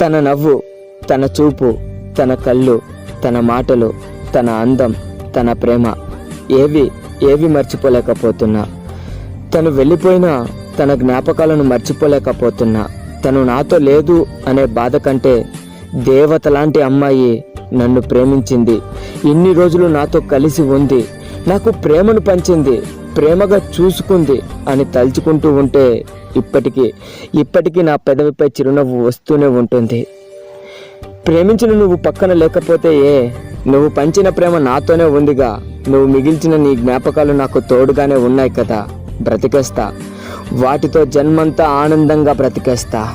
తన నవ్వు తన చూపు తన కళ్ళు తన మాటలు తన అందం తన ప్రేమ ఏవి ఏవి మర్చిపోలేకపోతున్నా. తను వెళ్ళిపోయినా తన జ్ఞాపకాలను మర్చిపోలేకపోతున్నా. తను నాతో లేదు అనే బాధ కంటే దేవత లాంటి అమ్మాయి నన్ను ప్రేమించింది. ఇన్ని రోజులు నాతో కలిసి ఉంది. నాకు ప్రేమను పంచింది. ప్రేమగా చూసుకుంది అని తలుచుకుంటూ ఉంటే ఇప్పటికీ ఇప్పటికీ నా పెదవిపై చిరునవ్వు వస్తూనే ఉంటుంది. ప్రేమించిన నువ్వు పక్కన లేకపోతే ఏ? నువ్వు పంచిన ప్రేమ నాతోనే ఉందిగా. నువ్వు మిగిల్చిన నీ జ్ఞాపకాలు నాకు తోడుగానే ఉన్నాయి కదా. బ్రతికేస్తా. వాటితో జన్మంతా ఆనందంగా బ్రతికేస్తా.